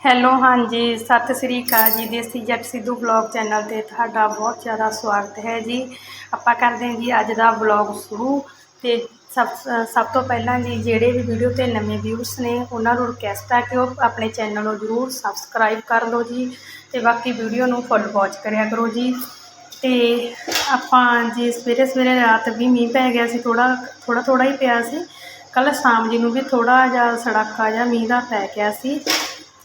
Hello, ਹਾਂਜੀ, ਸਤਿ ਸ੍ਰੀ ਅਕਾਲ ਜੀ, ਦੇਸੀ ਜੱਟ ਸਿੱਧੂ ਵਲੌਗ ਚੈਨਲ ਤੇ ਤੁਹਾਡਾ ਬਹੁਤ ਜ਼ਿਆਦਾ ਸਵਾਗਤ ਹੈ ਜੀ। ਆਪਾਂ ਕਰਦੇ ਹਾਂ ਜੀ ਅੱਜ ਦਾ ਵਲੌਗ ਸ਼ੁਰੂ ਤੇ ਸਭ ਸਭ ਤੋਂ ਪਹਿਲਾਂ ਜੀ ਜਿਹੜੇ ਵੀ ਵੀਡੀਓ ਤੇ ਨਵੇਂ ਵਿਊਸ ਨੇ, ਉਹਨਾਂ ਨੂੰ ਰਿਕਵੈਸਟ ਆ ਕਿ ਉਹ ਆਪਣੇ ਚੈਨਲ ਨੂੰ ਜਰੂਰ ਸਬਸਕ੍ਰਾਈਬ ਕਰ ਲਓ ਜੀ ਤੇ ਬਾਕੀ ਵੀਡੀਓ ਨੂੰ ਫੁੱਲ ਵਾਚ ਕਰਿਆ ਕਰੋ ਜੀ। ਤੇ ਆਪਾਂ ਜੀ ਸਵੇਰੇ ਸਵੇਰੇ ਰਾਤ ਵੀ ਮੀਂਹ ਪੈ ਗਿਆ ਸੀ ਥੋੜਾ ਥੋੜਾ ਥੋੜਾ ਹੀ ਪਿਆ ਸੀ। ਕੱਲ ਸ਼ਾਮ ਜੀ ਨੂੰ ਵੀ ਥੋੜਾ ਜਿਹਾ ਸੜਾਕਾ ਜਿਹਾ ਮੀਂਹ ਦਾ ਪੈ ਗਿਆ ਸੀ।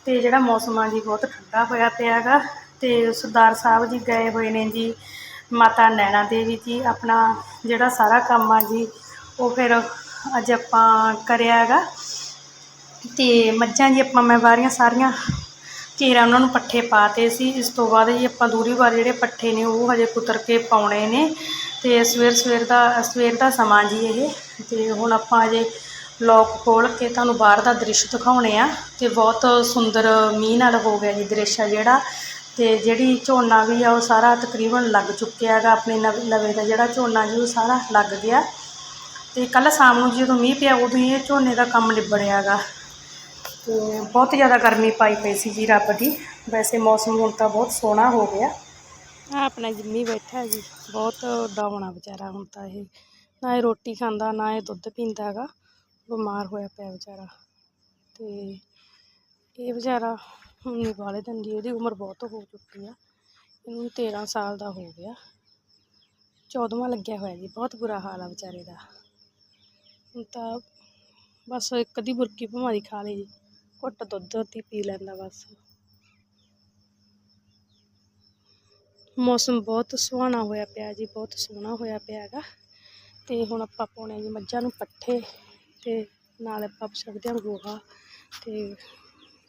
ਤੇ ਜਿਹੜਾ ਮੌਸਮ ਆ ਜੀ ਬਹੁਤ ਠੰਡਾ ਹੋਇਆ ਪਿਆ ਹੈਗਾ ਤੇ ਸਰਦਾਰ ਸਾਹਿਬ ਜੀ ਗਏ ਹੋਏ ਨੇ ਜੀ, ਮਾਤਾ ਨੈਣਾ ਦੇਵੀ ਜੀ, ਆਪਣਾ ਜਿਹੜਾ ਸਾਰਾ ਕੰਮ ਆ ਜੀ, ਉਹ ਫਿਰ ਅੱਜ ਆਪਾਂ ਕਰਿਆ ਹੈਗਾ। ਤੇ ਮੱਝਾਂ ਜੀ ਆਪਾਂ ਮੈਂ ਵਾਰੀਆਂ ਸਾਰੀਆਂ ਘੇਰਾ ਉਹਨਾਂ ਨੂੰ ਪੱਠੇ ਪਾਤੇ ਸੀ, ਇਸ ਤੋਂ ਬਾਅਦ ਜੀ ਆਪਾਂ ਦੂਰੀ ਵਾਰ ਜਿਹੜੇ ਪੱਠੇ ਨੇ ਉਹ ਹਜੇ ਕੁਤਰ ਕੇ ਪਾਉਣੇ ਨੇ। ਤੇ ਸਵੇਰ ਸਵੇਰ ਦਾ ਸਵੇਰ ਦਾ ਸਮਾਂ ਜੀ ਇਹ, ਤੇ ਹੁਣ ਆਪਾਂ ਅਜੇ ਲੋਕ ਖੋਲ ਕੇ ਤੁਹਾਨੂੰ ਬਾਹਰ ਦਾ ਦ੍ਰਿਸ਼ ਦਿਖਾਉਣੇ ਆ ਤੇ ਬਹੁਤ ਸੁੰਦਰ ਮੀਂਹ ਨਾਲ ਹੋ ਗਿਆ ਜੀ ਦ੍ਰਿਸ਼ ਆ ਜਿਹੜਾ। ਤੇ ਜਿਹੜੀ ਝੋਨਾ ਵੀ ਆ ਉਹ ਸਾਰਾ ਤਕਰੀਬਨ ਲੱਗ ਚੁੱਕਿਆ ਹੈਗਾ, ਆਪਣੇ ਨਵ- ਲਵੇ ਦਾ ਜਿਹੜਾ ਝੋਨਾ ਜੀ ਉਹ ਸਾਰਾ ਲੱਗ ਗਿਆ। ਤੇ ਕੱਲ ਸ਼ਾਮ ਨੂੰ ਜਦੋਂ ਮੀਂਹ ਪਿਆ ਉਦੋਂ ਇਹ ਝੋਨੇ ਦਾ ਕੰਮ ਨਿਬੜਿਆ ਗਾ ਤੇ ਬਹੁਤ ਜ਼ਿਆਦਾ ਗਰਮੀ ਪਾਈ ਪਈ ਸੀ ਜੀ ਰੱਬ ਦੀ। ਵੈਸੇ ਮੌਸਮ ਹੁਣ ਤਾਂ ਬਹੁਤ ਸੋਹਣਾ ਹੋ ਗਿਆ। ਆ ਆਪਣਾ ਜਿੰਮੀ ਬੈਠਾ ਜੀ, ਬਹੁਤ ਡਾਉਣ ਆ ਵਿਚਾਰਾ ਹੁਣ ਤਾਂ ਇਹ। ਨਾ ਇਹ ਰੋਟੀ ਖਾਂਦਾ, ਨਾ ਇਹ ਦੁੱਧ ਪੀਂਦਾ ਹੈਗਾ। ਬਿਮਾਰ ਹੋਇਆ ਪਿਆ ਵਿਚਾਰਾ ਤੇ ਇਹ ਵਿਚਾਰਾ ਹੁਣ ਨਹੀਂ ਵਾਲੇ ਦਿੰਦੀ ਇਹਦੀ ਉਮਰ ਬਹੁਤ ਹੋ ਚੁੱਕੀ ਆ, ਇਹਨੂੰ 13 ਸਾਲ ਦਾ ਹੋ ਗਿਆ। ਚੌਦਵਾਂ ਲੱਗਿਆ ਹੋਇਆ ਜੀ, ਬਹੁਤ ਬੁਰਾ ਹਾਲ ਆ ਵਿਚਾਰੇ ਦਾ। ਹੁਣ ਤਾਂ ਬਸ ਇੱਕ ਦੀ ਬੁਰਕੀ ਭਮਾਰੀ ਖਾ ਲਈ ਜੀ ਘੁੱਟ ਦੁੱਧ ਦੀ ਪੀ ਲੈਂਦਾ ਬਸ। ਮੌਸਮ ਬਹੁਤ ਸੁਹਾਣਾ ਹੋਇਆ ਪਿਆ ਜੀ, ਬਹੁਤ ਸੋਹਣਾ ਹੋਇਆ ਪਿਆ ਹੈਗਾ। ਤੇ ਹੁਣ ਆਪਾਂ ਪਾਉਣੇ ਜੀ ਮੱਝਾਂ ਨੂੰ ਪੱਠੇ। ਤੇ ਨਾਲ ਆਪਾਂ ਛੱਡਦੇ ਹਾਂ ਗੋਹਾ ਤੇ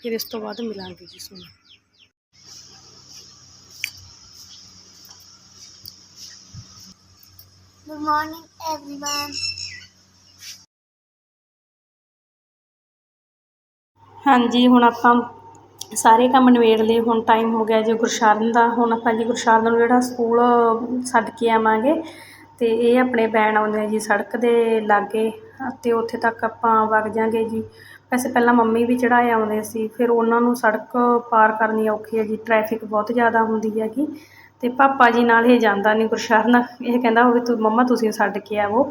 ਫਿਰ ਇਸ ਤੋਂ ਬਾਅਦ ਮਿਲਾਂਗੇ ਜੀ ਤੁਹਾਨੂੰ Good morning, everyone. ਹਾਂਜੀ ਹੁਣ ਆਪਾਂ ਸਾਰੇ ਕੰਮ ਨਿਬੇੜ ਲਏ। ਹੁਣ ਟਾਈਮ ਹੋ ਗਿਆ ਜੀ ਗੁਰਸ਼ਰਨ ਦਾ। ਹੁਣ ਆਪਾਂ ਜੀ ਗੁਰਸ਼ਰਨ ਨੂੰ ਜਿਹੜਾ ਸਕੂਲ ਛੱਡ ਕੇ ਆਵਾਂਗੇ ਤੇ ਇਹ ਆਪਣੇ ਵੈਨ ਆਉਂਦੇ ਆ ਜੀ ਸੜਕ ਦੇ ਲਾਗੇ। ਅਤੇ ਉੱਥੇ ਤੱਕ ਆਪਾਂ ਵਗ ਜਾਂਗੇ ਜੀ। ਵੈਸੇ ਪਹਿਲਾਂ ਮੰਮੀ ਵੀ ਚੜ੍ਹਾਏ ਆਉਂਦੇ ਸੀ, ਫਿਰ ਉਹਨਾਂ ਨੂੰ ਸੜਕ ਪਾਰ ਕਰਨੀ ਔਖੀ ਹੈ ਜੀ ਟ੍ਰੈਫਿਕ ਬਹੁਤ ਜ਼ਿਆਦਾ ਹੁੰਦੀ ਹੈਗੀ। ਅਤੇ ਪਾਪਾ ਜੀ ਨਾਲ ਇਹ ਜਾਂਦਾ ਨਹੀਂ ਗੁਰਸ਼ਰਨ, ਇਹ ਕਹਿੰਦਾ ਹੋਵੇ ਤੂੰ, ਮੰਮਾ ਤੁਸੀਂ ਛੱਡ ਕੇ ਆਵੋ।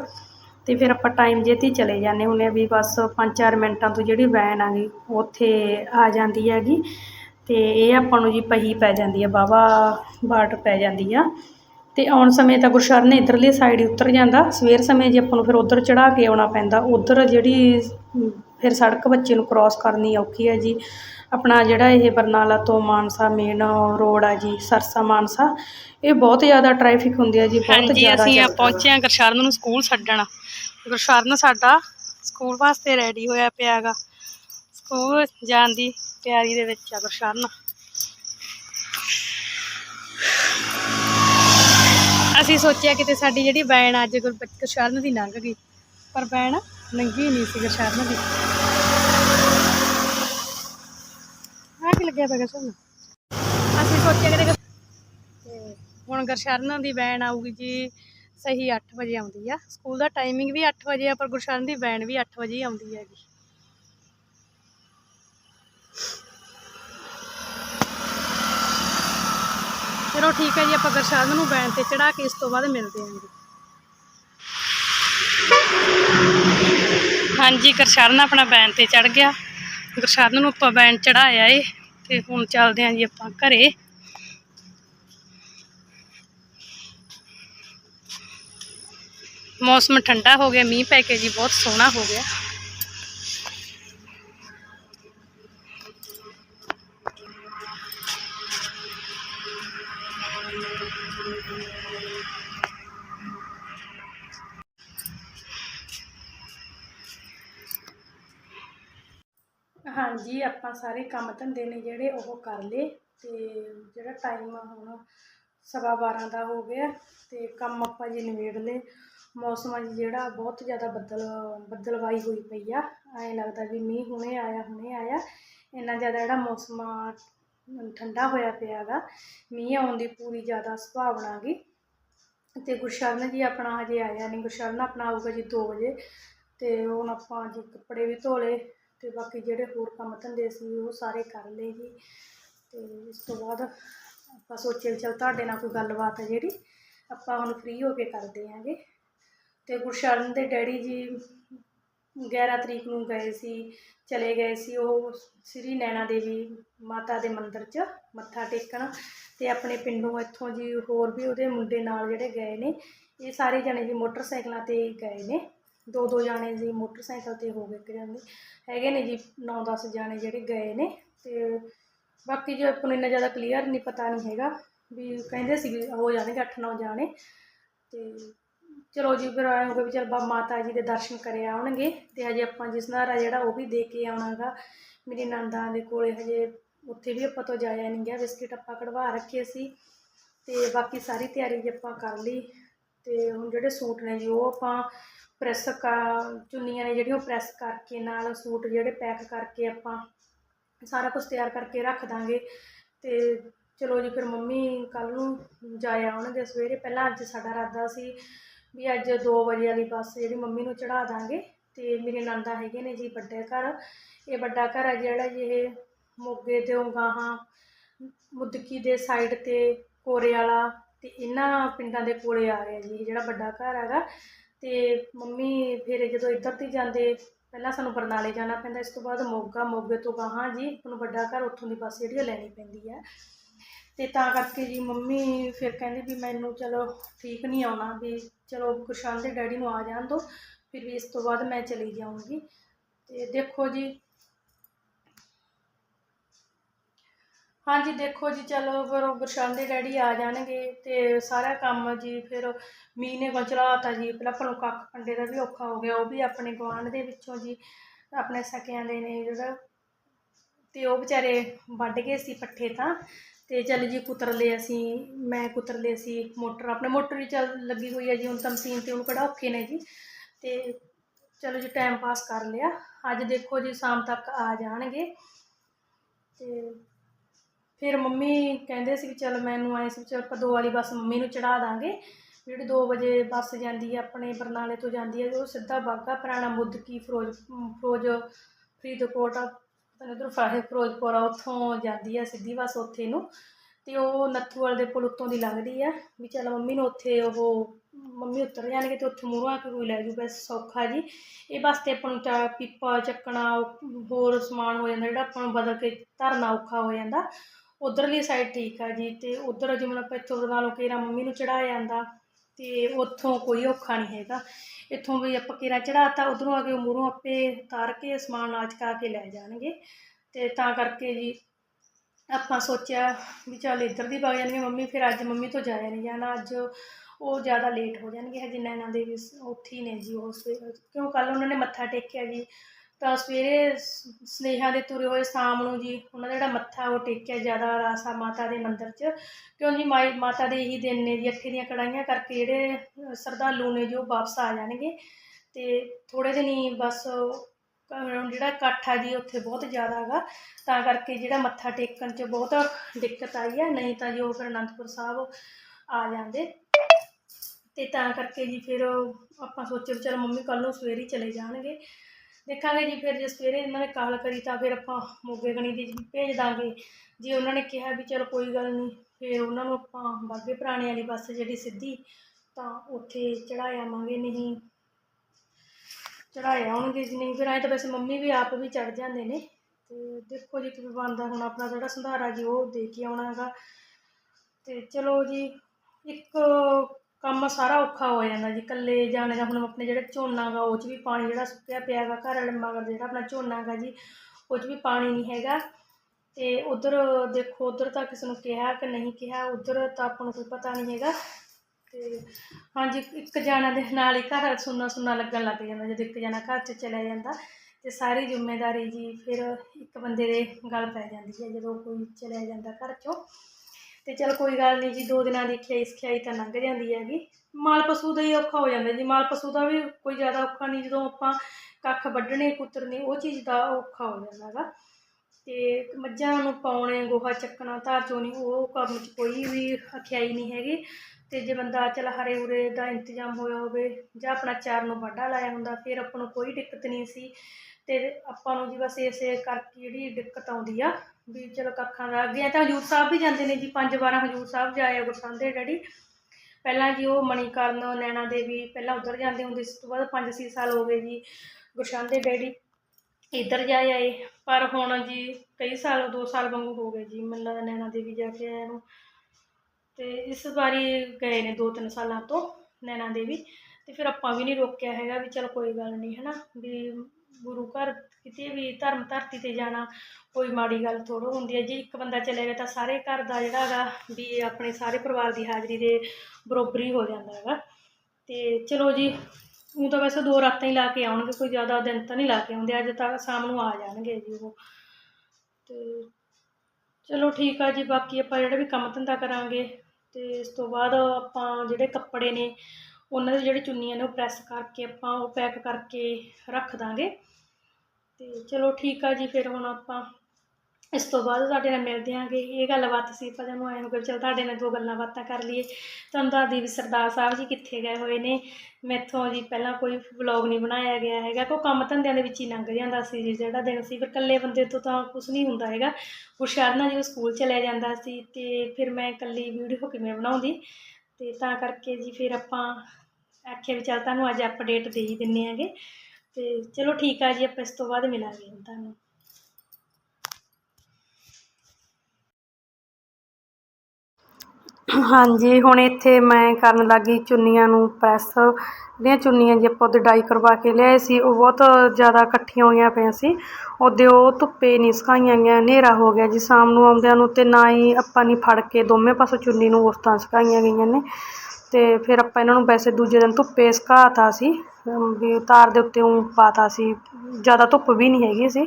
ਅਤੇ ਫਿਰ ਆਪਾਂ ਟਾਈਮ ਜੇ ਤੇ ਹੀ ਚਲੇ ਜਾਂਦੇ ਹੁੰਦੇ ਆ ਵੀ ਬਸ 5-4 ਮਿੰਟਾਂ ਤੋਂ ਜਿਹੜੀ ਵੈਨ ਆ ਗਈ, ਉੱਥੇ ਆ ਜਾਂਦੀ ਹੈਗੀ। ਅਤੇ ਇਹ ਆਪਾਂ ਨੂੰ ਜੀ ਪਹੀ ਪੈ ਜਾਂਦੀ ਆ ਬਾਵਾ ਬਾਟ ਪੈ ਜਾਂਦੀ ਆ। ਤੇ ਆਉਣ ਸਮੇਂ ਤਾਂ ਗੁਰਸ਼ਰਨ ਇਧਰਲੀ ਸਾਈਡ ਉਤਰ ਜਾਂਦਾ। ਸਵੇਰ ਸਮੇਂ ਜੇ ਆਪਾਂ ਨੂੰ ਫਿਰ ਉਧਰ ਚੜਾ ਕੇ ਆਉਣਾ ਪੈਂਦਾ। ਉਧਰ ਜਿਹੜੀ ਫਿਰ ਸੜਕ ਬੱਚੇ ਨੂੰ ਕ੍ਰਾਸ ਕਰਨੀ ਔਖੀ ਹੈ ਜੀ। ਆਪਣਾ ਜਿਹੜਾ ਇਹ ਬਰਨਾਲਾ ਤੋਂ ਮਾਨਸਾ ਮੇਨ ਰੋਡ ਆ ਜੀ ਸਰਸਾ ਮਾਨਸਾ ਇਹ ਬਹੁਤ ਜ਼ਿਆਦਾ ਟ੍ਰੈਫਿਕ ਹੁੰਦੀ ਹੈ ਜੀ ਬਹੁਤ ਜ਼ਿਆਦਾ ਅਸੀਂ ਪਹੁੰਚੇ ਹਾਂ ਗੁਰਸ਼ਰਨ ਨੂੰ ਸਕੂਲ ਛੱਡਣ। ਗੁਰਸ਼ਰਨ ਸਾਡਾ ਸਕੂਲ ਵਾਸਤੇ ਰੈਡੀ ਹੋਇਆ ਪਿਆ ਹੈਗਾ। ਸਕੂਲ ਜਾਣ ਦੀ ਤਿਆਰੀ ਦੇ ਵਿੱਚ ਆ ਗੁਰਸ਼ਰਨ। ਅਸੀਂ ਸੋਚਿਆ ਕਿਤੇ ਸਾਡੀ ਜਿਹੜੀ ਵੈਨ ਅੱਜ ਗੁਰਸ਼ਰਨ ਦੀ ਲੰਘ ਗਈ, ਪਰ ਵੈਨ ਲੰਘੀ ਨਹੀਂ ਸੀ ਗੁਰਸ਼ਰਨ ਦੀ। ਆ ਕੀ ਲੱਗਿਆ ਪਿਆ ਗੁਰਸ਼ਰਨ ਅਸੀਂ ਸੋਚਿਆ ਕਿਤੇ ਤੇ ਹੁਣ ਗੁਰਸ਼ਰਨ ਦੀ ਵੈਨ ਆਊਗੀ ਜੀ, ਸਹੀ 8 ਵਜੇ ਆਉਂਦੀ ਆ। ਸਕੂਲ ਦਾ ਟਾਈਮਿੰਗ ਵੀ 8 ਵਜੇ ਆ, ਪਰ ਗੁਰਸ਼ਰਨ ਦੀ ਵੈਨ ਵੀ 8 ਵਜੇ ਹੀ ਆਉਂਦੀ ਹੈਗੀ। ਚਲੋ ਠੀਕ ਹੈ ਜੀ, ਆਪਾਂ ਗੁਰਸ਼ਰਨ ਨੂੰ ਵੈਨ ਤੇ ਚੜਾ ਕੇ ਇਸ ਤੋਂ ਬਾਅਦ ਮਿਲਦੇ ਹਾਂ ਜੀ। ਹਾਂਜੀ, ਗੁਰਸ਼ਰਨ ਆਪਣਾ ਵੈਨ ਤੇ ਚੜ ਗਿਆ। ਗੁਰਸ਼ਰਨ ਨੂੰ ਆਪਾਂ ਬੈਨ ਚੜਾਇਆ ਏ ਤੇ ਹੁਣ ਚੱਲਦੇ ਹਾਂ ਜੀ ਆਪਾਂ ਘਰੇ। ਮੌਸਮ ਠੰਡਾ ਹੋ ਗਿਆ, ਮੀਂਹ ਪੈ ਕੇ ਜੀ, ਬਹੁਤ ਸੋਹਣਾ ਹੋ ਗਿਆ। ਹਾਂਜੀ, ਆਪਾਂ ਸਾਰੇ ਕੰਮ ਧੰਦੇ ਨੇ ਜਿਹੜੇ ਉਹ ਕਰ ਲਏ ਤੇ ਜਿਹੜਾ ਟਾਈਮ ਹੁਣ ਸਵਾ ਬਾਰਾਂ ਦਾ ਹੋ ਗਿਆ ਤੇ ਕੰਮ ਆਪਾਂ ਜੀ ਨਿਬੇੜ ਲਏ, ਮੌਸਮ ਆ ਜੀ ਜਿਹੜਾ ਬਹੁਤ ਜ਼ਿਆਦਾ ਬੱਦਲ, ਬੱਦਲਵਾਈ ਹੋਈ ਪਈ ਆ। ਐਂ ਲੱਗਦਾ ਵੀ ਮੀਂਹ ਹੁਣੇ ਆਇਆ ਹੁਣੇ ਆਇਆ। ਇੰਨਾ ਜ਼ਿਆਦਾ ਜਿਹੜਾ ਮੌਸਮ ਠੰਡਾ ਹੋਇਆ ਪਿਆ ਗਾ ਮੀਂਹ ਆਉਣ ਦੀ ਪੂਰੀ ਜ਼ਿਆਦਾ ਸੰਭਾਵਨਾ ਗੀ ਤੇ ਗੁਰਸ਼ਰਨ ਜੀ ਆਪਣਾ ਹਜੇ ਆਇਆ ਨਹੀਂ ਗੁਰਸ਼ਰਨ ਆਪਣਾ ਆਊਗਾ ਜੀ 2 ਵਜੇ। ਤੇ ਹੁਣ ਆਪਾਂ ਜੀ ਕੱਪੜੇ ਵੀ ਧੋ ਲਏ ਤੇ ਬਾਕੀ ਜਿਹੜੇ ਹੋਰ ਕੰਮ ਧੰਦੇ ਸੀ ਉਹ ਸਾਰੇ ਕਰ ਲਏ ਜੀ। ਤੇ ਇਸ ਤੋਂ ਬਾਅਦ ਆਪਾਂ ਸੋਚਿਆ ਵੀ ਚੱਲ ਤੁਹਾਡੇ ਨਾਲ ਕੋਈ ਗੱਲਬਾਤ ਹੈ ਜਿਹੜੀ, ਆਪਾਂ ਹੁਣ ਫ੍ਰੀ ਹੋ ਕੇ ਕਰਦੇ ਆਂਗੇ ਤੇ ਗੁਰਸ਼ਰਨ ਦੇ ਡੈਡੀ ਜੀ 11 ਤਰੀਕ ਨੂੰ ਗਏ ਸੀ, ਚਲੇ ਗਏ ਸੀ, ਉਹ ਸ੍ਰੀ ਨੈਣਾ ਦੇਵੀ ਮਾਤਾ ਦੇ ਮੰਦਿਰ 'ਚ ਮੱਥਾ ਟੇਕਣ ਤੇ ਆਪਣੇ ਪਿੰਡੋਂ ਇੱਥੋਂ ਜੀ ਹੋਰ ਵੀ ਉਹਦੇ ਮੁੰਡੇ ਨਾਲ ਜਿਹੜੇ ਗਏ ਨੇ, ਇਹ ਸਾਰੇ ਜਣੇ ਜੀ ਮੋਟਰਸਾਈਕਲਾਂ ਤੇ ਗਏ ਨੇ, ਦੋ ਦੋ ਜਾਣੇ ਜੀ ਮੋਟਰਸਾਈਕਲ ਤੇ ਹੋ ਗਏ ਇੱਕ ਜਾਣੇ, ਹੈਗੇ ਨੇ ਜੀ 9-10 ਜਾਣੇ ਜਿਹੜੇ ਗਏ ਨੇ ਤੇ ਬਾਕੀ ਜੋ ਆਪਾਂ ਨੂੰ ਇੰਨਾ ਜ਼ਿਆਦਾ ਕਲੀਅਰ ਨਹੀਂ ਪਤਾ ਨਹੀਂ ਹੈਗਾ, ਵੀ ਕਹਿੰਦੇ ਸੀ ਹੋ ਜਾਣਗੇ 8-9 ਜਾਣੇ ਤੇ ਚਲੋ ਜੀ, ਫਿਰ ਆਏ ਹੋਗੇ ਵੀ ਚਲ ਬਾ ਮਾਤਾ ਜੀ ਦੇ ਦਰਸ਼ਨ ਕਰੇ ਆਉਣਗੇ ਤੇ ਹਜੇ ਆਪਾਂ ਜਿਸ ਨਾਰਾ ਜਿਹੜਾ ਉਹ ਵੀ ਦੇ ਕੇ ਆਉਣਾਗਾ ਮੇਰੀ ਨੰਦਾਂ ਦੇ ਕੋਲੇ ਹਜੇ ਉੱਥੇ ਵੀ ਆਪਾਂ ਤੋਂ ਜਾਇਆ ਨਹੀਂ ਗਿਆ, ਬਿਸਕਿਟ ਆਪਾਂ ਕਢਵਾ ਰੱਖੇ ਸੀ ਤੇ ਬਾਕੀ ਸਾਰੀ ਤਿਆਰੀ ਜੀ ਆਪਾਂ ਕਰ ਲਈ ਤੇ ਹੁਣ ਜਿਹੜੇ ਸੂਟ ਨੇ ਜੀ, ਉਹ ਆਪਾਂ ਪ੍ਰੈਸ ਕਰ ਚੁੰਨੀਆਂ ਨੇ ਜਿਹੜੀਆਂ ਉਹ ਪ੍ਰੈਸ ਕਰਕੇ ਨਾਲ ਸੂਟ ਜਿਹੜੇ ਪੈਕ ਕਰਕੇ ਆਪਾਂ ਸਾਰਾ ਕੁਝ ਤਿਆਰ ਕਰਕੇ ਰੱਖ ਦਾਂਗੇ ਤੇ ਚਲੋ ਜੀ, ਫਿਰ ਮੰਮੀ ਕੱਲ ਨੂੰ ਜਾਇਆ ਆਉਣਗੇ ਸਵੇਰੇ, ਪਹਿਲਾਂ ਅੱਜ ਸਾਡਾ ਇਰਾਦਾ ਸੀ ਵੀ ਅੱਜ 2 ਵਜੇ ਵਾਲੀ ਬੱਸ ਜਿਹੜੀ ਮੰਮੀ ਨੂੰ ਚੜਾ ਦਾਂਗੇ ਤੇ ਮੇਰੇ ਨੰਦਾ ਹੈਗੇ ਨੇ ਜੀ ਵੱਡੇ ਘਰ। ਇਹ ਵੱਡਾ ਘਰ ਹੈ ਜਿਹੜਾ ਜੀ ਇਹ ਮੋਗੇ ਦੇ ਗਾਹਾਂ ਮੁਦਕੀ ਦੇ ਸਾਈਡ ਤੇ ਕੋਰੇ ਵਾਲਾ ਤੇ ਇਹਨਾਂ ਪਿੰਡਾਂ ਦੇ ਕੋਲੇ ਆ ਰਿਹਾ ਜੀ, ਇਹ ਜਿਹੜਾ ਵੱਡਾ ਘਰ ਹੈਗਾ। ਤੇ ਮੰਮੀ ਫਿਰ ਜਦੋਂ ਇੱਧਰ 'ਤੇ ਜਾਂਦੇ, ਪਹਿਲਾਂ ਸਾਨੂੰ ਬਰਨਾਲੇ ਜਾਣਾ ਪੈਂਦਾ, ਇਸ ਤੋਂ ਬਾਅਦ ਮੋਗਾ, ਮੋਗੇ ਤੋਂ ਗਾਹਾਂ ਜੀ ਤੁਹਾਨੂੰ ਵੱਡਾ ਘਰ ਉੱਥੋਂ ਦੀ ਬੱਸ ਜਿਹੜੀ ਆ ਲੈਣੀ ਪੈਂਦੀ ਹੈ। ਤੇ ਤਾਂ ਕਰਕੇ ਜੀ ਮੰਮੀ ਫਿਰ ਕਹਿੰਦੀ ਵੀ ਮੈਨੂੰ ਚਲੋ ਠੀਕ ਨਹੀਂ ਆਉਣਾ ਵੀ ਚਲੋ ਕੁਸ਼ਾਲ ਦੇ ਡੈਡੀ ਨੂੰ ਆ ਜਾਣ ਦੋ, ਫਿਰ ਵੀ ਇਸ ਤੋਂ ਬਾਅਦ ਮੈਂ ਚਲੀ ਜਾਊਂਗੀ। ਤੇ ਦੇਖੋ ਜੀ। ਹਾਂਜੀ, ਦੇਖੋ ਜੀ, ਚਲੋ ਫਿਰ ਉਹ ਗੁਰਸ਼ਾਨ ਦੇ ਡੈਡੀ ਆ ਜਾਣਗੇ ਤੇ ਸਾਰਾ ਕੰਮ ਜੀ ਫਿਰ ਮੀਂਹ ਨੇ ਚਲਾਤਾ ਜੀ, ਪਹਿਲਾਂ ਆਪਾਂ ਨੂੰ ਕੱਖ ਪੰਡੇ ਦਾ ਵੀ ਔਖਾ ਹੋ ਗਿਆ, ਉਹ ਵੀ ਆਪਣੇ ਗੁਆਂਢ ਦੇ ਵਿੱਚੋਂ ਜੀ, ਆਪਣੇ ਸਕਿਆਂ ਦੇ ਨੇ ਜਿਹੜਾ। ਤੇ ਉਹ ਵਿਚਾਰੇ ਵੱਢ ਗਏ ਸੀ ਪੱਠੇ ਤਾਂ। ਤੇ ਚੱਲ ਜੀ ਕੁਤਰ ਲਏ ਅਸੀਂ, ਮੈਂ ਕੁਤਰ ਲਏ ਸੀ, ਮੋਟਰ ਆਪਣੇ ਮੋਟਰ ਵੀ ਚੱਲ ਲੱਗੀ ਹੋਈ ਹੈ ਜੀ, ਹੁਣ ਤਾਂ ਮਸ਼ੀਨ ਤੇ ਹੁਣ ਕਿਹੜਾ ਔਖੇ ਨੇ ਜੀ। ਤੇ ਚਲੋ ਜੀ ਟਾਈਮ ਪਾਸ ਕਰ ਲਿਆ, ਅੱਜ ਦੇਖੋ ਜੀ ਸ਼ਾਮ ਤੱਕ ਆ ਜਾਣਗੇ। ਤੇ ਫਿਰ ਮੰਮੀ ਕਹਿੰਦੇ ਸੀ ਵੀ ਚਲ ਮੈਨੂੰ ਆਏ ਸੀ ਚਲ ਆਪਾਂ ਦੋ ਵਾਲੀ ਬੱਸ ਮੰਮੀ ਨੂੰ ਚੜਾ ਦਾਂਗੇ। ਜਿਹੜੀ 2 ਵਜੇ ਬੱਸ ਜਾਂਦੀ ਹੈ ਆਪਣੇ ਬਰਨਾਲੇ ਤੋਂ ਜਾਂਦੀ ਹੈ ਉਹ ਸਿੱਧਾ ਬਾਗਾ ਪੁਰਾਣਾ ਮੁੱਦਕੀ, ਫਰੋਜ਼ ਫਰੋਜ਼, ਫਰੀਦਕੋਟ ਪਤਾ ਨਹੀਂ ਉੱਧਰ ਫਾਹੇ ਫਿਰੋਜ਼ਪੁਰ ਆ, ਉੱਥੋਂ ਜਾਂਦੀ ਆ ਸਿੱਧੀ ਬੱਸ ਉੱਥੇ ਨੂੰ, ਤੇ ਉਹ ਨੱਥੂਵਾਲ ਦੇ ਪੁਲ ਉੱਤੋਂ ਦੀ ਲੰਘਦੀ ਆ, ਵੀ ਚੱਲ ਮੰਮੀ ਨੂੰ ਉੱਥੇ ਉਹ ਮੰਮੀ ਉਤਰ ਜਾਣਗੇ ਤੇ ਉੱਥੇ ਮੂਹਰੋਂ ਆ ਕੇ ਕੋਈ ਲੈ ਜੂ, ਬਸ ਸੌਖਾ ਜੀ। ਇਹ ਵਾਸਤੇ ਆਪਾਂ ਨੂੰ ਚਾ, ਪੀਪਾ ਚੱਕਣਾ, ਹੋਰ ਸਮਾਨ ਹੋ ਜਾਂਦਾ ਜਿਹੜਾ ਆਪਾਂ ਨੂੰ ਬਦਲ ਕੇ ਧਰਨਾ ਔਖਾ ਹੋ ਜਾਂਦਾ। ਉਧਰਲੀ ਸਾਈਡ ਠੀਕ ਆ ਜੀ, ਤੇ ਉਧਰ ਜਿਵੇਂ ਆਪਾਂ ਇੱਥੋਂ ਨਾਲੋਂ ਕੇਰਾ ਮੰਮੀ ਨੂੰ ਚੜਾਇਆ ਜਾਂਦਾ। ਤੇ ਉੱਥੋਂ ਕੋਈ ਔਖਾ ਨਹੀਂ ਹੈਗਾ। ਇੱਥੋਂ ਵੀ ਆਪਾਂ ਕੇਰਾ ਚੜਾਤਾ ਉਧਰੋਂ ਆ ਕੇ ਮੂਹਰੋਂ ਆਪੇ ਉਤਾਰ ਕੇ ਸਮਾਨ ਨਾਲ ਚਕਾ ਕੇ ਲੈ ਜਾਣਗੇ। ਤੇ ਤਾਂ ਕਰਕੇ ਜੀ ਆਪਾਂ ਸੋਚਿਆ ਵੀ ਚੱਲ ਇੱਧਰ ਦੀ ਵਗ ਜਾਣਗੇ ਮੰਮੀ, ਫਿਰ ਅੱਜ ਮੰਮੀ ਤੋਂ ਜਾਇਆ ਨਹੀਂ ਜਾਣਾ, ਅੱਜ ਉਹ ਜ਼ਿਆਦਾ ਲੇਟ ਹੋ ਜਾਣਗੇ, ਹਜੇ ਨੈਣਾ ਦੇ ਵੀ ਉੱਥੇ ਹੀ ਨੇ ਜੀ ਉਹ ਸਵੇ- ਕਿਉਂ ਕੱਲ ਉਹਨਾਂ ਨੇ ਮੱਥਾ ਟੇਕਿਆ ਜੀ। ਤਾਂ ਸਵੇਰੇ ਸ- ਸਨੇਹਾ ਦੇ ਤੁਰੇ ਹੋਏ ਸ਼ਾਮ ਨੂੰ ਜੀ ਉਹਨਾਂ ਦਾ ਜਿਹੜਾ ਮੱਥਾ ਉਹ ਟੇਕਿਆ ਜ਼ਿਆਦਾ ਰਾਸਾ ਮਾਤਾ ਦੇ ਮੰਦਿਰ 'ਚ। ਕਿਉਂ ਜੀ ਮਾਈ ਮਾਤਾ ਦੇ ਇਹੀ ਦਿਨ ਨੇ ਜੀ ਅੱਠੇ ਦੀਆਂ ਕੜਾਈਆਂ ਕਰਕੇ ਜਿਹੜੇ ਅ, ਸ਼ਰਧਾਲੂ ਨੇ ਜੋ ਵਾਪਸ ਆ ਜਾਣਗੇ। ਤੇ ਥੋੜੇ ਦਿਨ ਹੀ ਬਸ ਜਿਹੜਾ ਇਕੱਠ ਆ ਜੀ ਉੱਥੇ ਬਹੁਤ ਜ਼ਿਆਦਾ ਹੈਗਾ ਤਾਂ ਕਰਕੇ ਜਿਹੜਾ ਮੱਥਾ ਟੇਕਣ 'ਚ ਬਹੁਤ ਦਿੱਕਤ ਆਈ ਹੈ ਨਹੀਂ ਤਾਂ ਜੀ ਉਹ ਫਿਰ ਅਨੰਦਪੁਰ ਸਾਹਿਬ ਆ ਜਾਂਦੇ। ਤੇ ਤਾਂ ਕਰਕੇ ਜੀ ਫਿਰ ਆਪਾਂ ਸੋਚਿਆ ਵੀ ਚਲੋ ਮੰਮੀ ਕੱਲ ਨੂੰ ਸਵੇਰੇ ਚਲੇ ਜਾਣਗੇ। ਦੇਖਾਂਗੇ ਜੀ ਫਿਰ ਜੇ ਸਵੇਰੇ ਇਹਨਾਂ ਨੇ ਕਾਲ ਕਰੀ ਤਾਂ ਫਿਰ ਆਪਾਂ ਮੋਗੇ ਗਣੀ ਦੀ ਭੇਜ ਦਾਂਗੇ। ਜੇ ਉਹਨਾਂ ਨੇ ਕਿਹਾ ਵੀ ਚਲੋ ਕੋਈ ਗੱਲ ਨਹੀਂ, ਫਿਰ ਉਹਨਾਂ ਨੂੰ ਆਪਾਂ ਬਾਗੇ ਪੁਰਾਣੇ ਵਾਲੀ ਬੱਸ ਜਿਹੜੀ ਸਿੱਧੀ ਤਾਂ ਉੱਥੇ ਚੜ੍ਹਾਏ ਆਵਾਂਗੇ, ਨਹੀਂ ਚੜ੍ਹਾਏ ਆਉਣਗੇ ਜੀ, ਨਹੀਂ ਫਿਰ ਐਂ ਤਾਂ ਵੈਸੇ ਮੰਮੀ ਵੀ ਆਪ ਵੀ ਚੜ ਜਾਂਦੇ ਨੇ। ਤੇ ਦੇਖੋ ਜੀ ਕੀ ਬਣਦਾ ਹੁਣ ਆਪਣਾ ਜਿਹੜਾ ਸੰਧਾਰਾ ਜੀ, ਉਹ ਦੇ ਕੇ ਆਉਣਾ ਹੈਗਾ। ਤੇ ਚਲੋ ਜੀ, ਇੱਕ ਕੰਮ ਸਾਰਾ ਔਖਾ ਹੋ ਜਾਂਦਾ ਜੀ, ਇਕੱਲੇ ਜਾਣੇ ਦਾ ਹੁਣ ਆਪਣੇ ਜਿਹੜਾ ਝੋਨਾ ਗਾ, ਉਹ 'ਚ ਵੀ ਪਾਣੀ ਜਿਹੜਾ ਸੁੱਕਿਆ ਪਿਆ ਗਾ, ਘਰ ਵਾਲੇ ਮਗਰ ਜਿਹੜਾ ਆਪਣਾ ਝੋਨਾ ਗਾ ਜੀ, ਉਹ 'ਚ ਵੀ ਪਾਣੀ ਨਹੀਂ ਹੈਗਾ। ਤੇ ਉਧਰ ਦੇਖੋ, ਉਧਰ ਤਾਂ ਕਿਸੇ ਨੂੰ ਕਿਹਾ ਕਿ ਨਹੀਂ ਕਿਹਾ, ਉਧਰ ਤਾਂ ਆਪਾਂ ਨੂੰ ਕੋਈ ਪਤਾ ਨਹੀਂ ਹੈਗਾ। ਤੇ ਹਾਂਜੀ, ਇੱਕ ਜਾਣਾ ਦੇ ਨਾਲ ਹੀ ਘਰ ਸੁੰਨਾ ਸੁੰਨਾ ਲੱਗਣ ਲੱਗ ਜਾਂਦਾ, ਜਦੋਂ ਇੱਕ ਜਾਣਾ ਘਰ 'ਚ ਚਲਿਆ ਜਾਂਦਾ। ਤੇ ਸਾਰੀ ਜ਼ਿੰਮੇਵਾਰੀ ਜੀ, ਫਿਰ ਇੱਕ ਬੰਦੇ ਦੇ ਗਲ ਪੈ ਜਾਂਦੀ ਹੈ, ਜਦੋਂ ਕੋਈ ਚਲਿਆ ਜਾਂਦਾ ਘਰ 'ਚੋਂ। ਤੇ ਚਲ ਕੋਈ ਗੱਲ ਨਹੀਂ ਜੀ, ਦੋ ਦਿਨਾਂ ਦੀ ਖਿਆਈ ਸਿਖਿਆਈ ਤਾਂ ਲੰਘ ਜਾਂਦੀ ਹੈਗੀ। ਮਾਲ ਪਸ਼ੂ ਦਾ ਹੀ ਔਖਾ ਹੋ ਜਾਂਦਾ ਜੀ, ਮਾਲ ਪਸ਼ੂ ਦਾ ਵੀ ਕੋਈ ਜ਼ਿਆਦਾ ਔਖਾ ਨਹੀਂ, ਜਦੋਂ ਆਪਾਂ ਕੱਖ ਵੱਢਣੇ, ਕੁਤਰਨੇ, ਉਹ ਚੀਜ਼ ਦਾ ਔਖਾ ਹੋ ਜਾਂਦਾ ਹੈਗਾ। ਤੇ ਮੱਝਾਂ ਨੂੰ ਪਾਉਣੇ, ਗੋਹਾ ਚੱਕਣਾ, ਧਾਰ ਚੋਣੀ, ਉਹ ਕੰਮ 'ਚ ਕੋਈ ਵੀ ਅਖਿਆਈ ਨਹੀਂ ਹੈਗੀ। ਤੇ ਜੇ ਬੰਦਾ ਚਲ ਹਰੇ ਹੁਰੇ ਦਾ ਇੰਤਜ਼ਾਮ ਹੋਇਆ ਹੋਵੇ ਜਾਂ ਆਪਣਾ ਚਾਰ ਨੂੰ ਵਾਢਾ ਲਾਇਆ ਹੁੰਦਾ, ਫਿਰ ਆਪਾਂ ਨੂੰ ਕੋਈ ਦਿੱਕਤ ਨਹੀਂ ਸੀ। ਤੇ ਆਪਾਂ ਨੂੰ ਜੀ ਬਸ ਇਸੇ ਕਰਕੇ ਜਿਹੜੀ ਦਿੱਕਤ ਆਉਂਦੀ ਆ ਵੀ ਚਲੋ ਕੱਖਾਂ ਦਾ ਅੱਗੇ ਤਾਂ ਹਜੂਰ ਸਾਹਿਬ ਵੀ ਜਾਂਦੇ ਨੇ ਜੀ, ਪੰਜ ਵਾਰਾਂ ਹਜੂਰ ਸਾਹਿਬ ਜਾਏ ਗੁਰਸੰਦ ਦੇ ਡੈਡੀ। ਪਹਿਲਾਂ ਜੀ ਉਹ ਮਣੀਕਰਨ ਨੈਣਾ ਦੇਵੀ ਪਹਿਲਾਂ ਉੱਧਰ ਜਾਂਦੇ ਹੁੰਦੇ ਸੀ ਤੋਂ ਬਾਅਦ ਪੰਜ ਛੇ ਸਾਲ ਹੋ ਗਏ ਜੀ ਗੁਰਸੰਦ ਦੇ ਡੈਡੀ ਇੱਧਰ ਜਾ ਆਏ। ਪਰ ਹੁਣ ਜੀ ਕਈ ਸਾਲ, ਦੋ ਸਾਲ ਵਾਂਗੂ ਹੋ ਗਏ ਜੀ ਮੈਨੂੰ ਲੱਗਦਾ ਨੈਣਾ ਦੇਵੀ ਜਾ ਕੇ ਆਇਆ ਨੂੰ। ਤੇ ਇਸ ਵਾਰੀ ਗਏ ਨੇ ਦੋ ਤਿੰਨ ਸਾਲਾਂ ਤੋਂ ਨੈਣਾ ਦੇਵੀ। ਤੇ ਫਿਰ ਆਪਾਂ ਵੀ ਨਹੀਂ ਰੋਕਿਆ ਹੈਗਾ ਵੀ ਚਲ ਕੋਈ ਗੱਲ ਨਹੀਂ, ਹਨਾ? ਵੀ ਗੁਰੂ ਘਰ ਕਿਤੇ ਵੀ ਧਰਮ ਧਰਤੀ ਤੇ ਜਾਣਾ ਕੋਈ ਮਾੜੀ ਗੱਲ ਥੋੜ੍ਹਾ ਹੁੰਦੀ ਹੈ। ਜੇ ਇੱਕ ਬੰਦਾ ਚਲੇ ਗਿਆ ਤਾਂ ਸਾਰੇ ਘਰ ਦਾ ਜਿਹੜਾ ਹੈਗਾ ਵੀ ਆਪਣੇ ਸਾਰੇ ਪਰਿਵਾਰ ਦੀ ਹਾਜ਼ਰੀ ਦੇ ਬਰੋਬਰੀ ਹੋ ਜਾਂਦਾ ਹੈਗਾ। ਤੇ ਚਲੋ ਜੀ ਉਹ ਤਾਂ ਵੈਸੇ ਦੋ ਰਾਤਾਂ ਹੀ ਲਾ ਕੇ ਆਉਣਗੇ, ਕੋਈ ਜ਼ਿਆਦਾ ਦਿਨ ਤਾਂ ਨਹੀਂ ਲਾ ਕੇ ਆਉਂਦੇ, ਅੱਜ ਤਾਂ ਸ਼ਾਮ ਨੂੰ ਆ ਜਾਣਗੇ ਜੀ ਉਹ। ਤੇ ਚਲੋ ਠੀਕ ਆ ਜੀ, ਬਾਕੀ ਆਪਾਂ ਜਿਹੜਾ ਵੀ ਕੰਮ ਧੰਦਾ ਕਰਾਂਗੇ ਤੇ ਇਸ ਤੋਂ ਬਾਅਦ ਆਪਾਂ ਜਿਹੜੇ ਕੱਪੜੇ ਨੇ ਉਹਨਾਂ ਦੇ ਜਿਹੜੇ ਚੁੰਨੀਆਂ ਨੇ ਉਹ ਪ੍ਰੈਸ ਕਰਕੇ ਆਪਾਂ ਉਹ ਪੈਕ ਕਰਕੇ ਰੱਖ ਦਾਂਗੇ। ਤੇ ਚਲੋ ਠੀਕ ਆ ਜੀ, ਫਿਰ ਹੁਣ ਆਪਾਂ ਇਸ ਤੋਂ ਬਾਅਦ ਤੁਹਾਡੇ ਨਾਲ ਮਿਲਦੇ ਆਂਗੇ। ਇਹ ਗੱਲਬਾਤ ਸੀ ਪਤਾ ਨੂੰ ਆਏ ਹੋ ਕਿ ਚਲ ਤੁਹਾਡੇ ਨਾਲ ਦੋ ਗੱਲਾਂ ਬਾਤਾਂ ਕਰ ਲਈਏ। ਤੁਹਾਨੂੰ ਦੱਸਦੀ ਵੀ ਸਰਦਾਰ ਸਾਹਿਬ ਜੀ ਕਿੱਥੇ ਗਏ ਹੋਏ ਨੇ। ਮੈਥੋਂ ਜੀ ਪਹਿਲਾਂ ਕੋਈ ਵਲੌਗ ਨਹੀਂ ਬਣਾਇਆ ਗਿਆ ਹੈਗਾ। ਕੋਈ ਕੰਮ ਧੰਦਿਆਂ ਦੇ ਵਿੱਚ ਹੀ ਲੰਘ ਜਾਂਦਾ ਸੀ ਜੀ ਜਿਹੜਾ ਦਿਨ ਸੀ। ਫਿਰ ਇਕੱਲੇ ਬੰਦੇ ਤੋਂ ਤਾਂ ਕੁਝ ਨਹੀਂ ਹੁੰਦਾ ਹੈਗਾ। ਹੁਸ਼ਿਆਰਨਾ ਜੀ, ਉਹ ਸਕੂਲ ਚਲਿਆ ਜਾਂਦਾ ਸੀ ਤੇ ਫਿਰ ਮੈਂ ਇਕੱਲੀ ਵੀਡੀਓ ਕਿਵੇਂ ਬਣਾਉਂਦੀ? ਤੇ ਤਾਂ ਕਰਕੇ ਜੀ ਫਿਰ ਆਪਾਂ ਆਖਿਆ ਵੀ ਚੱਲ ਤੁਹਾਨੂੰ ਅੱਜ ਅਪਡੇਟ ਦੇ ਹੀ ਦਿੰਨੇ ਆਂਗੇ। ਤੇ ਚਲੋ ਠੀਕ ਆ ਜੀ, ਆਪਾਂ ਇਸ ਤੋਂ ਬਾਅਦ ਮਿਲਾਂਗੇ ਹੁਣ ਤੁਹਾਨੂੰ। ਹਾਂਜੀ, ਹੁਣ ਇੱਥੇ ਮੈਂ ਕਰਨ ਲੱਗ ਗਈ ਚੁੰਨੀਆਂ ਨੂੰ ਪ੍ਰੈਸ ਜਿਹੜੀਆਂ ਚੁੰਨੀਆਂ ਜੇ ਆਪਾਂ ਉਹਦੇ ਡਾਈ ਕਰਵਾ ਕੇ ਲਿਆਏ ਸੀ, ਉਹ ਬਹੁਤ ਜ਼ਿਆਦਾ ਇਕੱਠੀਆਂ ਹੋਈਆਂ ਪਈਆਂ ਸੀ। ਉਹਦੇ ਉਹ ਧੁੱਪੇ ਨਹੀਂ ਸੁਕਾਈਆਂ ਗਈਆਂ, ਹਨੇਰਾ ਹੋ ਗਿਆ ਜੀ। ਸ਼ਾਮ ਨੂੰ ਆਉਂਦਿਆਂ ਨੂੰ ਤੇ ਨਾ ਹੀ ਆਪਾਂ ਨਹੀਂ ਫੜ ਕੇ ਦੋਵੇਂ ਪਾਸੋਂ ਚੁੰਨੀ ਨੂੰ ਉਸ ਤਰ੍ਹਾਂ ਸੁਕਾਈਆਂ ਗਈਆਂ ਨੇ। ਤੇ ਫਿਰ ਆਪਾਂ ਇਹਨਾਂ ਨੂੰ ਵੈਸੇ ਦੂਜੇ ਦਿਨ ਧੁੱਪੇ ਸੁਕਾਤਾ ਸੀ ਵੀ ਤਾਰ ਦੇ ਉੱਤੇ ਉਂ ਪਾਤਾ ਸੀ। ਜ਼ਿਆਦਾ ਧੁੱਪ ਵੀ ਨਹੀਂ ਹੈਗੀ ਸੀ।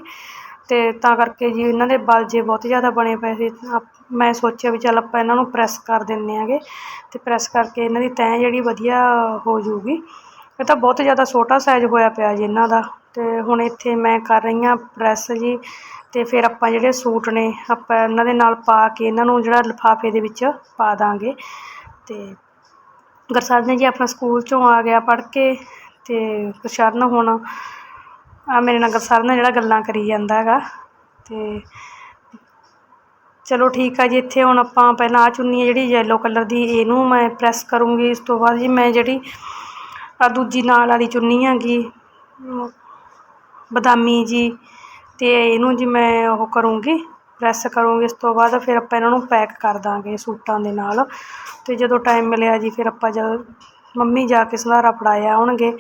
ਤੇ ਤਾਂ ਕਰਕੇ ਜੀ ਇਹਨਾਂ ਦੇ ਬਲ ਜੇ ਬਹੁਤ ਜ਼ਿਆਦਾ ਬਣੇ ਪਏ ਸੀ। ਆਪ- ਮੈਂ ਸੋਚਿਆ ਵੀ ਚੱਲ ਆਪਾਂ ਇਹਨਾਂ ਨੂੰ ਪ੍ਰੈਸ ਕਰ ਦਿੰਦੇ ਆਂਗੇ ਅਤੇ ਪ੍ਰੈਸ ਕਰਕੇ ਇਹਨਾਂ ਦੀ ਤੈਅ ਜਿਹੜੀ ਵਧੀਆ ਹੋ ਜਾਊਗੀ। ਇਹ ਤਾਂ ਬਹੁਤ ਜ਼ਿਆਦਾ ਛੋਟਾ ਸਾਈਜ਼ ਹੋਇਆ ਪਿਆ ਜੀ ਇਹਨਾਂ ਦਾ ਅਤੇ ਹੁਣ ਇੱਥੇ ਮੈਂ ਕਰ ਰਹੀ ਹਾਂ ਪ੍ਰੈਸ ਜੀ ਅਤੇ ਫਿਰ ਆਪਾਂ ਜਿਹੜੇ ਸੂਟ ਨੇ ਆਪਾਂ ਇਹਨਾਂ ਦੇ ਨਾਲ ਪਾ ਕੇ ਇਹਨਾਂ ਨੂੰ ਜਿਹੜਾ ਲਿਫਾਫੇ ਦੇ ਵਿੱਚ ਪਾ ਦਾਂਗੇ। ਅਤੇ ਗੁਰਸਾਹਿਬ ਨੇ ਜੀ ਆਪਣਾ ਸਕੂਲ ਚੋਂ ਆ ਗਿਆ ਪੜ੍ਹ ਕੇ ਅਤੇ ਗੁਰਸ਼ਰਨ ਹੁਣ ਆ ਮੇਰੇ ਨਾਲ ਗੁਰਸਾਹਿਬ ਨਾਲ ਜਿਹੜਾ ਗੱਲਾਂ ਕਰੀ ਜਾਂਦਾ ਹੈਗਾ ਅਤੇ ਚਲੋ ਠੀਕ ਆ ਜੀ, ਇੱਥੇ ਹੁਣ ਆਪਾਂ ਪਹਿਲਾਂ ਆ ਚੁੰਨੀ ਹੈ ਜਿਹੜੀ ਯੈਲੋ ਕਲਰ ਦੀ, ਇਹਨੂੰ ਮੈਂ ਪ੍ਰੈਸ ਕਰੂੰਗੀ, ਇਸ ਤੋਂ ਬਾਅਦ ਜੀ ਮੈਂ ਜਿਹੜੀ ਆ ਦੂਜੀ ਨਾਲ ਵਾਲੀ ਚੁੰਨੀ ਹੈਗੀ ਬਦਾਮੀ ਜੀ, ਤੇ ਇਹਨੂੰ ਜੀ ਮੈਂ ਉਹ ਕਰੂੰਗੀ ਪ੍ਰੈਸ ਕਰੂੰਗੀ, ਇਸ ਤੋਂ ਬਾਅਦ ਫਿਰ ਆਪਾਂ ਇਹਨਾਂ ਨੂੰ ਪੈਕ ਕਰ ਦਾਂਗੇ ਸੂਟਾਂ ਦੇ ਨਾਲ। ਤੇ ਜਦੋਂ ਟਾਈਮ ਮਿਲਿਆ ਜੀ, ਫਿਰ ਆਪਾਂ ਜਦ ਮੰਮੀ ਜਾ ਕੇ ਸੰਧਾਰਾ ਫੜਾਇਆ ਆਉਣਗੇ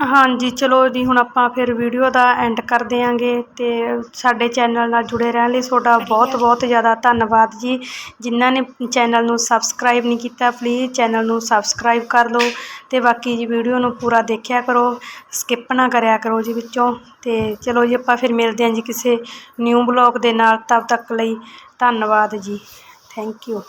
ਹਾਂਜੀ ਚਲੋ ਜੀ ਹੁਣ ਆਪਾਂ ਫਿਰ ਵੀਡੀਓ ਦਾ ਐਂਡ ਕਰ ਦਿਆਂਗੇ ਅਤੇ ਸਾਡੇ ਚੈਨਲ ਨਾਲ ਜੁੜੇ ਰਹਿਣ ਲਈ ਤੁਹਾਡਾ ਬਹੁਤ ਬਹੁਤ ਜ਼ਿਆਦਾ ਧੰਨਵਾਦ ਜੀ। ਜਿਨ੍ਹਾਂ ਨੇ ਚੈਨਲ ਨੂੰ ਸਬਸਕ੍ਰਾਈਬ ਨਹੀਂ ਕੀਤਾ ਪਲੀਜ਼ ਚੈਨਲ ਨੂੰ ਸਬਸਕ੍ਰਾਈਬ ਕਰ ਲਓ ਅਤੇ ਬਾਕੀ ਜੀ ਵੀਡੀਓ ਨੂੰ ਪੂਰਾ ਦੇਖਿਆ ਕਰੋ ਸਕਿੱਪ ਨਾ ਕਰਿਆ ਕਰੋ ਜੀ ਵਿੱਚੋਂ ਅਤੇ ਚਲੋ ਜੀ ਆਪਾਂ ਫਿਰ ਮਿਲਦੇ ਹਾਂ ਜੀ ਕਿਸੇ ਨਿਊ ਬਲੌਗ ਦੇ ਨਾਲ ਤਦ ਤੱਕ ਲਈ ਧੰਨਵਾਦ ਜੀ। Thank you